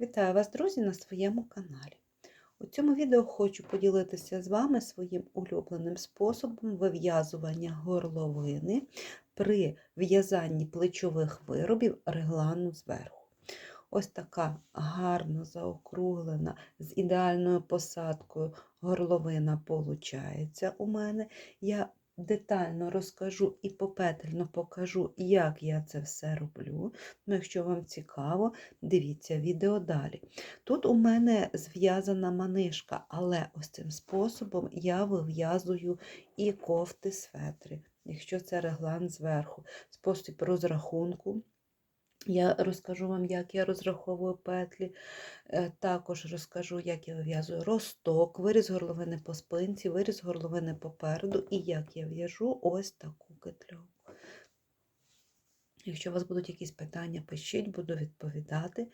Вітаю вас, друзі, на своєму каналі. У цьому відео хочу поділитися з вами своїм улюбленим способом вив'язування горловини при в'язанні плечових виробів реглану зверху. Ось така гарно заокруглена, з ідеальною посадкою горловина получається у мене. Я детально розкажу і попетельно покажу, як я це все роблю. Ну, якщо вам цікаво, дивіться відео далі. Тут у мене зв'язана манишка, але ось цим способом я вив'язую і кофти светри, якщо це реглан зверху. Спосіб розрахунку. Я розкажу вам, як я розраховую петлі, е, також розкажу, як я вив'язую росток, виріз горловини по спинці, виріз горловини попереду і як я в'яжу ось таку кетльовку. Якщо у вас будуть якісь питання, пишіть, буду відповідати.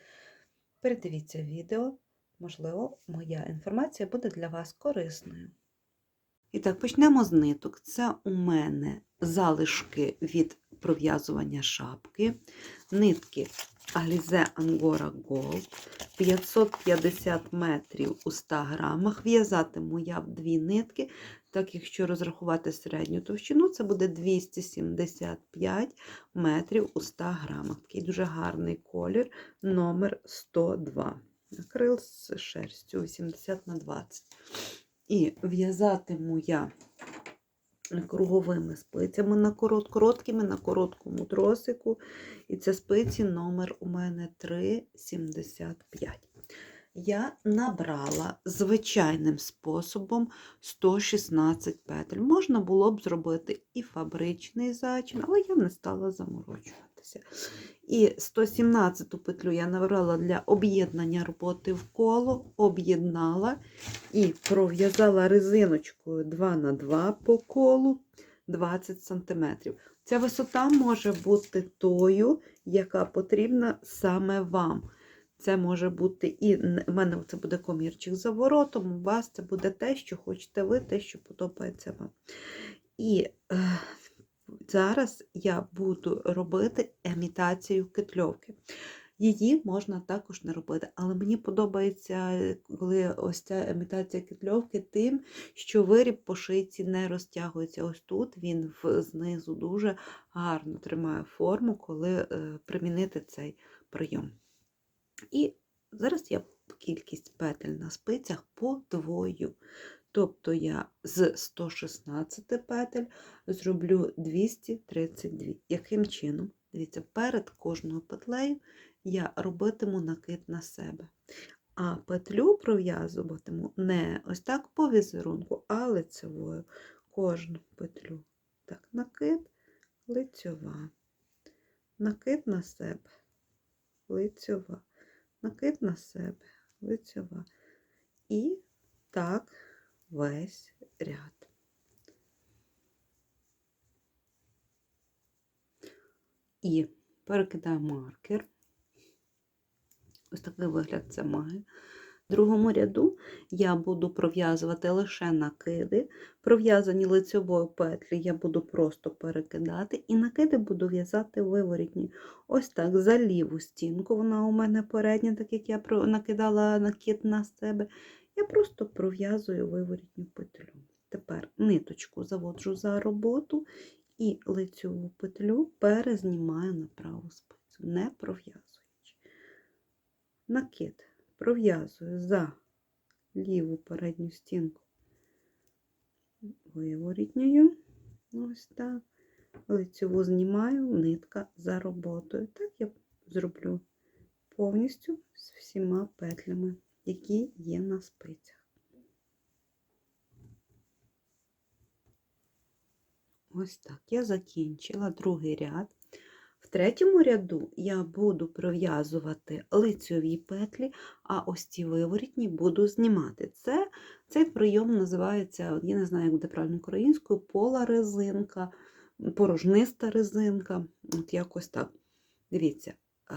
Передивіться відео, можливо, моя інформація буде для вас корисною. І так, почнемо з ниток. Це у мене залишки від пров'язування шапки, нитки Alize Angora Gold 550 метрів у 100 грамах. В'язатиму я в дві нитки, так якщо розрахувати середню товщину, це буде 275 метрів у 100 грамах. Такий дуже гарний колір, номер 102. Акрил з шерстю 80 на 20. І в'язатиму я круговими спицями на корот, короткими на короткому тросику. І це спиці номер у мене 3,75. Я набрала звичайним способом 116 петель. Можна було б зробити і фабричний зачин, але я не стала заморочуватися. І 117 петлю я набрала для об'єднання роботи в коло, об'єднала і пров'язала резиночкою 2 на 2 по колу 20 см. Ця висота може бути тою, яка потрібна саме вам. Це може бути і в мене це буде комірчик за воротом, у вас це буде те, що хочете ви, те, що подобається вам. І е, зараз я буду робити емітацію кетльовки. Її можна також не робити, але мені подобається, коли ось ця емітація кетльовки тим, що виріб по шийці не розтягується. Ось тут він знизу дуже гарно тримає форму, коли е, примінити цей прийом. І зараз я кількість петель на спицях подвою. Тобто я з 116 петель зроблю 232. Яким чином? Дивіться, перед кожною петлею я робитиму накид на себе. А петлю пров'язуватиму не ось так по візерунку, а лицевою. Кожну петлю. Так, накид, лицьова, накид на себе, лицьова накид на себе, лицьова. І так весь ряд. І перекидаю маркер. Ось такий вигляд це має. В другому ряду я буду пров'язувати лише накиди. Пров'язані лицьовою петлі я буду просто перекидати, і накиди буду в'язати виворітні. Ось так, за ліву стінку, вона у мене передня, так як я накидала накид на себе. Я просто пров'язую виворітню петлю. Тепер ниточку заводжу за роботу і лицьову петлю перезнімаю на праву спицю, не пров'язуючи. Накид пров'язую за ліву передню стінку. Виворітньою, ось так, лицеву знімаю, нитка за роботою. Так я зроблю повністю з всіма петлями, які є на спицях. Ось так, я закінчила другий ряд третьому ряду я буду пров'язувати лицьові петлі, а ось ці виворітні буду знімати. Це, Цей прийом називається, я не знаю, як буде правильно українською, пола резинка, порожниста резинка. От якось так. Дивіться, е,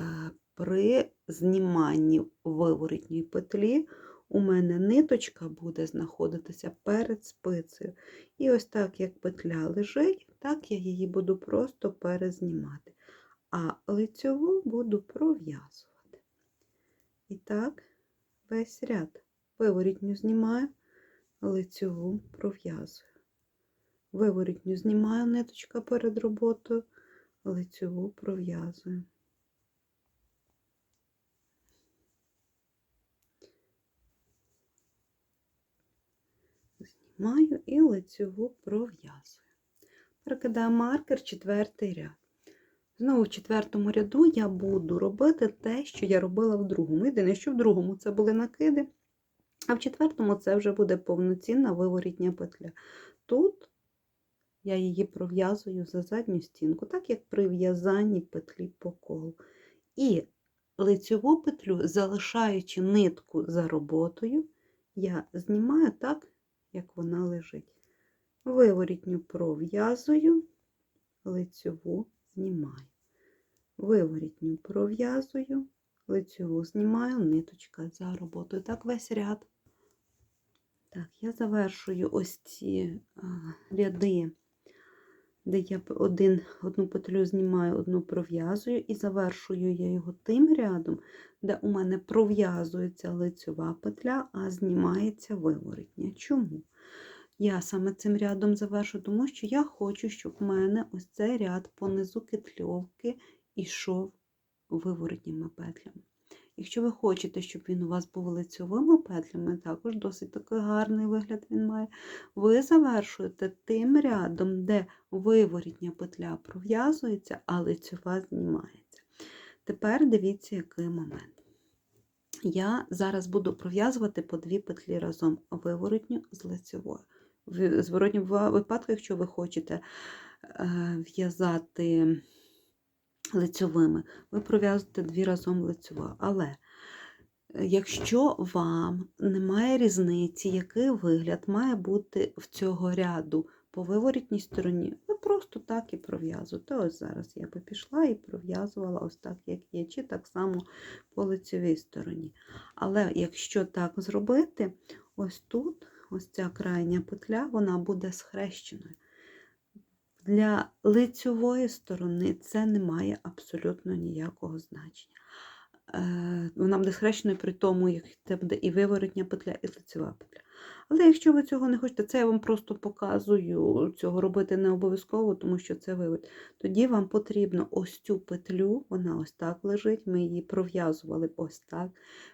при зніманні виворітньої петлі. У мене ниточка буде знаходитися перед спицею. І ось так, як петля лежить, так я її буду просто перезнімати а лицьову буду пров'язувати. І так, весь ряд. Виворітню знімаю, лицьову пров'язую. Виворітню знімаю ниточка перед роботою, лицьову пров'язую. Знімаю і лицьову пров'язую. Перекидаю маркер, четвертий ряд. Знову в четвертому ряду я буду робити те, що я робила в другому. Єдине, що в другому це були накиди, а в четвертому це вже буде повноцінна виворітня петля. Тут я її пров'язую за задню стінку, так як при в'язанні петлі по колу. І лицьову петлю, залишаючи нитку за роботою, я знімаю так, як вона лежить. Виворітню пров'язую, лицьову знімаю. Виворітню пров'язую, лицьову знімаю, ниточка за роботою. Так весь ряд. Так, я завершую ось ці ряди, де я один, одну петлю знімаю, одну пров'язую, і завершую я його тим рядом, де у мене пров'язується лицьова петля, а знімається виворітня. Чому? Я саме цим рядом завершу, тому що я хочу, щоб в мене ось цей ряд понизу кетльовки йшов виворотніми петлями. Якщо ви хочете, щоб він у вас був лицьовими петлями, також досить такий гарний вигляд він має, ви завершуєте тим рядом, де виворітня петля пров'язується, а лицьова знімається. Тепер дивіться, який момент. Я зараз буду пров'язувати по дві петлі разом виворотню з лицьовою. В зворотньому випадку, якщо ви хочете е, в'язати лицьовими, ви пров'язуєте дві разом лицьова. Але е, якщо вам немає різниці, який вигляд має бути в цього ряду по виворітній стороні, ви просто так і пров'язуєте. Ось зараз я би пішла і пров'язувала ось так, як є, чи так само по лицевій стороні. Але якщо так зробити, ось тут ось ця крайня петля, вона буде схрещеною. Для лицьової сторони це не має абсолютно ніякого значення. Е, Вона буде схрещеною при тому, як це буде і виворотня петля, і лицьова петля. Але якщо ви цього не хочете, це я вам просто показую, цього робити не обов'язково, тому що це вивод. Тоді вам потрібно ось цю петлю, вона ось так лежить, ми її пров'язували ось так.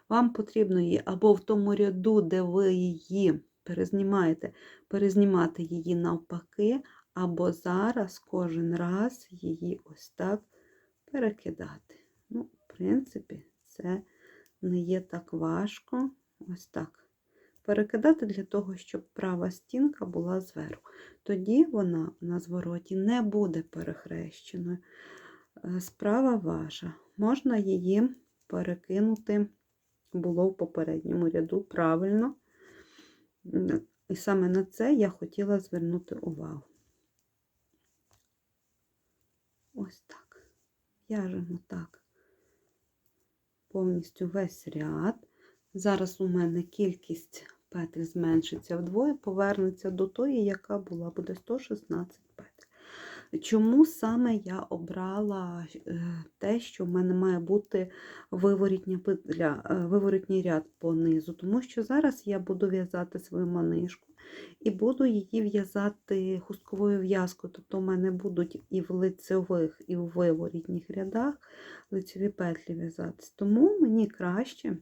Вам потрібно її або в тому ряду, де ви її перезнімаєте, перезнімати її навпаки, або зараз кожен раз її ось так перекидати. Ну, в принципі, це не є так важко. Ось так. Перекидати для того, щоб права стінка була зверху. Тоді вона на звороті не буде перехрещеною. Е, Справа ваша. Можна її перекинути, було в попередньому ряду правильно. І саме на це я хотіла звернути увагу. Ось так. В'яжемо так повністю весь ряд. Зараз у мене кількість петель зменшиться вдвоє, повернеться до тої, яка була, буде 116 петель. Чому саме я обрала е, те, що в мене має бути виворітня петля, е, виворітній ряд по низу? Тому що зараз я буду в'язати свою манишку і буду її в'язати хустковою в'язкою. Тобто в мене будуть і в лицевих, і в виворітніх рядах лицеві петлі в'язатись. Тому мені краще,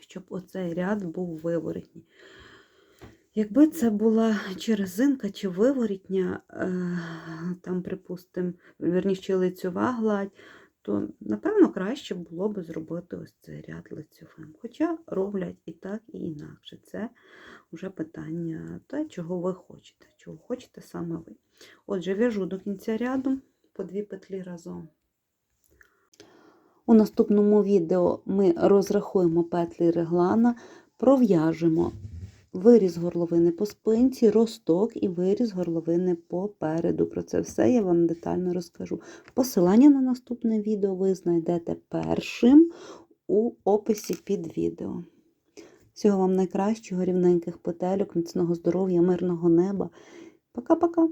щоб оцей ряд був виворітній. Якби це була чи резинка, чи виворітня, е, там, припустимо, верніше лицьова гладь, то, напевно, краще було би зробити ось цей ряд лицьовим. Хоча роблять і так, і інакше. Це вже питання те, чого ви хочете, чого хочете саме ви. Отже, в'яжу до кінця ряду по дві петлі разом. У наступному відео ми розрахуємо петлі реглана, пров'яжемо виріз горловини по спинці, росток і виріз горловини попереду. Про це все я вам детально розкажу. Посилання на наступне відео ви знайдете першим у описі під відео. Всього вам найкращого, рівненьких петельок, міцного здоров'я, мирного неба. Пока-пока!